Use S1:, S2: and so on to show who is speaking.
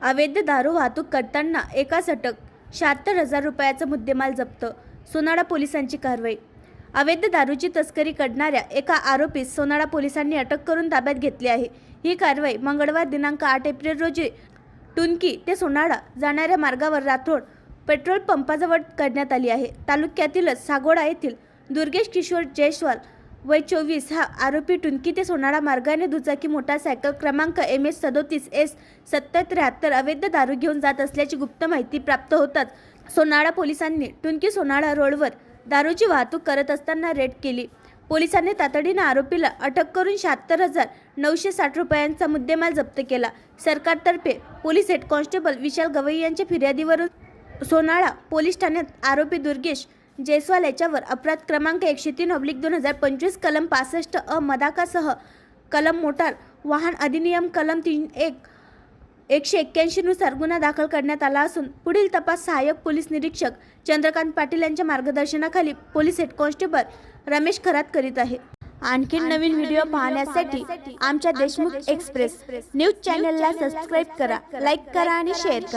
S1: अवैध दारू वाहतूक करताना एकाच अटक शहात्तर हजार रुपयाचा मुद्देमाल जप्त सोनाडा पोलिसांची कारवाई. अवैध दारूची तस्करी करणाऱ्या एका आरोपीस सोनाडा पोलिसांनी अटक करून ताब्यात घेतली आहे. ही कारवाई मंगळवार दिनांक आठ एप्रिल रोजी टुनकी ते सोनाडा जाणाऱ्या मार्गावर राठोड पेट्रोल पंपाजवळ करण्यात आली आहे. तालुक्यातीलच सागोडा येथील दुर्गेश किशोर जयस्वाल वय चोवीस हा आरोपी टुनकी ते सोनाळा मार्गाने दुचाकी मोटारसायकल क्रमांक एम एस सदोतीस एस सत्तर त्र्याहत्तर अवैध दारू घेऊन जात असल्याची गुप्त माहिती प्राप्त होताच सोनाळा पोलिसांनी टुनकी सोनाळा रोडवर दारूची वाहतूक करत असताना रेड केली. पोलिसांनी तातडीनं आरोपीला अटक करून शहात्तर हजार नऊशे साठ रुपयांचा मुद्देमाल जप्त केला. सरकारतर्फे police head constable Vishal Gawai यांच्या फिर्यादीवरून सोनाळा पोलीस ठाण्यात आरोपी दुर्गेश जयस्वाल याच्यावर. अपराध क्रमांक एकशे तीन ऑब्लिक दोन हजार पंचवीस कलम पासष्ट अ मदाकासह कलम मोटार वाहन अधिनियम कलम तीन एक एकशे एक्क्याऐंशीनुसार गुन्हा दाखल करण्यात आला असून पुढील तपास सहाय्यक पोलीस निरीक्षक चंद्रकांत पाटील यांच्या मार्गदर्शनाखाली police head constable Ramesh Kharat करीत आहे. आणखी नवीन व्हिडिओ पाहण्यासाठी आमच्या देशमुख एक्सप्रेस. न्यूज चॅनलला सबस्क्राईब करा लाईक करा आणि शेअर करा.